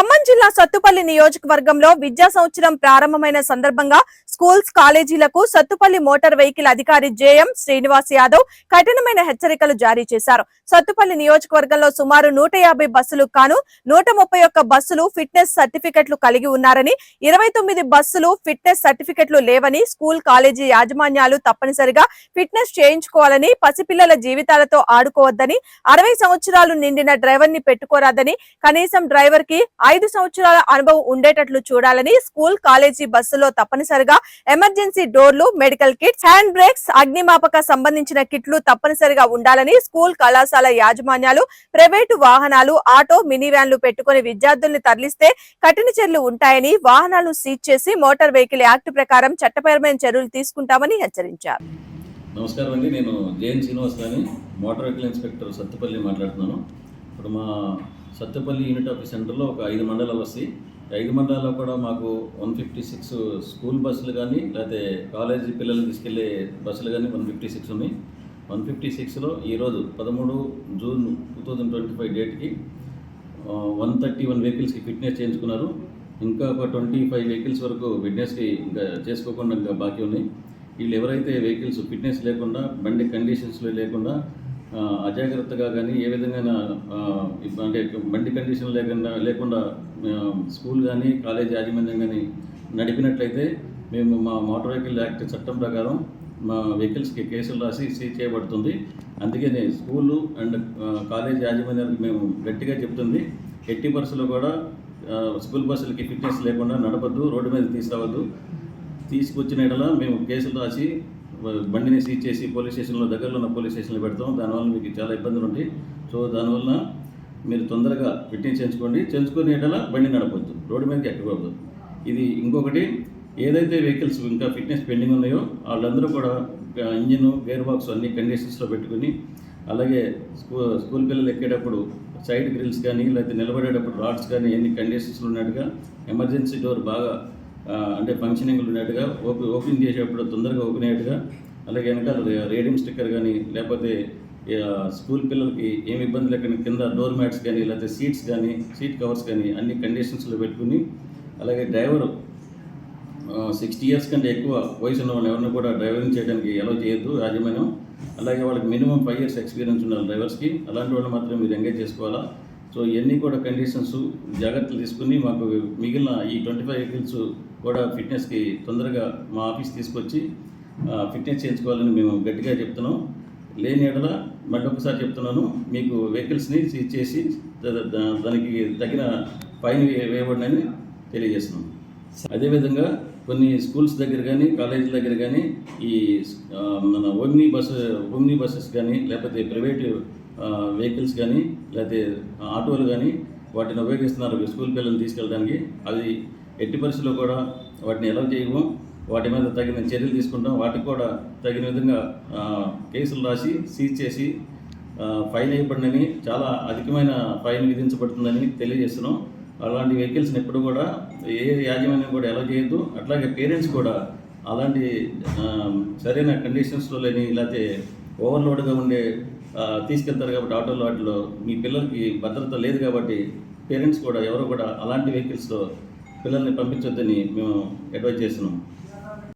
ఖమ్మం జిల్లా సత్తుపల్లి నియోజకవర్గంలో విద్యా సంవత్సరం ప్రారంభమైన సందర్భంగా స్కూల్స్ కాలేజీలకు సత్తుపల్లి మోటార్ వెహికల్ అధికారి జేఎం శ్రీనివాస్ యాదవ్ కఠినమైన హెచ్చరికలు జారీ చేశారు. సత్తుపల్లి నియోజకవర్గంలో సుమారు నూట యాభై బస్సులు కాను నూట ముప్పై ఒక్క బస్సులు ఫిట్నెస్ సర్టిఫికెట్లు కలిగి ఉన్నారని ఇరవై తొమ్మిది బస్సులు ఫిట్నెస్ సర్టిఫికెట్లు లేవని స్కూల్ కాలేజీ యాజమాన్యాలు తప్పనిసరిగా ఫిట్నెస్ చేయించుకోవాలని పసిపిల్లల జీవితాలతో ఆడుకోవద్దని అరవై సంవత్సరాలు నిండిన డ్రైవర్ని పెట్టుకోరాదని కనీసం డ్రైవర్కి ఐదు సంవత్సరాల అనుభవం ఉండేటట్లు చూడాలని స్కూల్ కాలేజీ బస్సులో తప్పనిసరిగా ఎమర్జెన్సీ డోర్లు మెడికల్ కిట్స్ హ్యాండ్ బ్రేక్స్ అగ్నిమాపక సంబంధించిన కిట్లు తప్పనిసరిగా ఉండాలని స్కూల్ కళాశాల యాజమాన్యాలు ప్రైవేటు వాహనాలు ఆటో మినీ వ్యాన్లు పెట్టుకుని విద్యార్థుల్ని తరలిస్తే కఠిన చర్యలు ఉంటాయని వాహనాలను సీజ్ చేసి మోటార్ వెహికల్ యాక్ట్ ప్రకారం చట్టపరమైన చర్యలు తీసుకుంటామని హెచ్చరించారు. నమస్కారం అండి. నేను జేఎన్ శ్రీనివాస్ గాని మోటార్ వెహికల్ ఇన్స్పెక్టర్ సత్తుపల్లి మాట్లాడుతున్నాను. ఇప్పుడు మా సత్యపల్లి యూనిట్ ఆఫీస్ సెంటర్లో ఒక ఐదు మండలాలు వస్తాయి. ఐదు మండలాల్లో కూడా మాకు వన్ ఫిఫ్టీ సిక్స్ స్కూల్ బస్సులు కానీ లేకపోతే కాలేజీ పిల్లల్ని తీసుకెళ్ళే బస్సులు కానీ వన్ ఫిఫ్టీ సిక్స్ ఉన్నాయి. వన్ ఫిఫ్టీ సిక్స్లో ఈరోజు పదమూడు June two thousand twenty five డేట్కి వన్ థర్టీ వన్ వెహికల్స్కి ఫిట్నెస్ చేయించుకున్నారు. ఇంకా ఒక ట్వంటీ ఫైవ్ వెహికల్స్ వరకు ఫిట్నెస్కి ఇంకా చేసుకోకుండా ఇంకా బాకీ ఉన్నాయి. వీళ్ళు ఎవరైతే వెహికల్స్ ఫిట్నెస్ లేకుండా బండి కండిషన్స్లో లేకుండా అజాగ్రత్తగా కానీ ఏ విధంగా అంటే బండి కండిషన్ లేకుండా లేకుండా స్కూల్ కానీ కాలేజ్ యాజమాన్యం కానీ నడిపినట్లయితే మేము మా మోటార్ వెహికల్ యాక్ట్ చట్టం ప్రకారం మా వెహికల్స్కి కేసులు రాసి సీజ్ చేయబడుతుంది. అందుకనే స్కూలు అండ్ కాలేజ్ యాజమాన్యానికి మేము గట్టిగా చెప్తుంది. ఎట్టి బస్సులో కూడా స్కూల్ బస్సులకి ఫిట్నెస్ లేకుండా నడపద్దు రోడ్డు మీద తీసుకురావద్దు. తీసుకొచ్చిన ఎడల మేము కేసులు రాసి బండిని సీజ్ చేసి పోలీస్ స్టేషన్లో దగ్గరలో ఉన్న పోలీస్ స్టేషన్లో పెడతాం. దానివల్ల మీకు చాలా ఇబ్బందులు ఉంటాయి. సో దానివల్ల మీరు తొందరగా ఫిట్టింగ్ చేయించుకోండి. చేయించుకునేటలా ఎడల బండి నడపద్దు. రోడ్డు మీదకి ఎక్కకూడదు. ఇది ఇంకొకటి ఏదైతే వెహికల్స్ ఇంకా ఫిట్నెస్ పెండింగ్ ఉన్నాయో వాళ్ళందరూ కూడా ఇంజిన్ గేర్ బాక్స్ అన్ని కండిషన్స్లో పెట్టుకుని అలాగే స్కూ స్కూల్ పిల్లలు ఎక్కేటప్పుడు సైడ్ గ్రిల్స్ కానీ లేకపోతే నిలబడేటప్పుడు రాడ్స్ కానీ ఎన్ని కండిషన్స్లో ఉన్నట్టుగా ఎమర్జెన్సీ డోర్ బాగా అంటే ఫంక్షనింగ్ ఉన్నట్టుగా ఓపెన్ ఓపెన్ చేసేటప్పుడు తొందరగా ఓపెన్ అయ్యేట్టుగా అలాగే వెనకాల రేడియం స్టిక్కర్ కానీ లేకపోతే స్కూల్ పిల్లలకి ఏమి ఇబ్బంది లేకుండా కింద డోర్ మ్యాట్స్ కానీ లేకపోతే సీట్స్ కానీ సీట్ కవర్స్ కానీ అన్ని కండిషన్స్లో పెట్టుకుని అలాగే డ్రైవరు సిక్స్టీ ఇయర్స్ కంటే ఎక్కువ వయసు ఉన్న వాళ్ళు ఎవరిని కూడా డ్రైవింగ్ చేయడానికి ఎలా చేయొద్దు యాజమాన్యం అలాగే వాళ్ళకి మినిమం ఫైవ్ ఇయర్స్ ఎక్స్పీరియన్స్ ఉండాలి డ్రైవర్స్కి అలాంటి వాళ్ళు మాత్రం మీరు ఎంగేజ్ చేసుకోవాలా? సో ఇవన్నీ కూడా కండిషన్స్ జాగ్రత్తలు తీసుకుని మాకు మిగిలిన ఈ ట్వంటీ ఫైవ్ వెహికల్స్ కూడా ఫిట్నెస్కి తొందరగా మా ఆఫీస్ తీసుకొచ్చి ఫిట్నెస్ చేయించుకోవాలని మేము గట్టిగా చెప్తున్నాం. లేని ఎడల మరొకసారి చెప్తున్నాను మీకు వెహికల్స్ని సీజ్ చేసి దానికి తగిన ఫైన్ వే- వేయబడినని తెలియజేస్తున్నాం. అదేవిధంగా కొన్ని స్కూల్స్ దగ్గర కానీ కాలేజీల దగ్గర కానీ ఈ మన ఓమ్ని బస్సు ఓమ్ని బస్సెస్ కానీ లేకపోతే ప్రైవేట్ వెహికల్స్ కానీ లేకపోతే ఆటోలు కానీ వాటిని ఉపయోగిస్తున్నారు స్కూల్ పిల్లల్ని తీసుకెళ్ళడానికి. అది ఎట్టి పరిస్థితుల్లో కూడా వాటిని ఎలా చేయము. వాటి మీద తగిన చర్యలు తీసుకుంటాం. వాటికి కూడా తగిన విధంగా కేసులు రాసి సీజ్ చేసి ఫైన్ వేయబడినని చాలా అధికమైన ఫైన్ విధించబడుతుందని తెలియజేస్తున్నాం. అలాంటి వెహికల్స్ని ఎప్పుడు కూడా ఏ యాజమాన్యం కూడా ఎలా చేయొద్దు. అట్లాగే పేరెంట్స్ కూడా అలాంటి సరైన కండిషన్స్లో లేని లేకపోతే ఓవర్లోడ్గా ఉండే తీసుకెళ్తారు కాబట్టి ఆటోలో వాటిలో మీ పిల్లలకి భద్రత లేదు కాబట్టి పేరెంట్స్ కూడా ఎవరు కూడా అలాంటి వెహికల్స్లో పిల్లల్ని పంపించొద్దని మేము అడ్వైజ్ చేస్తున్నాం.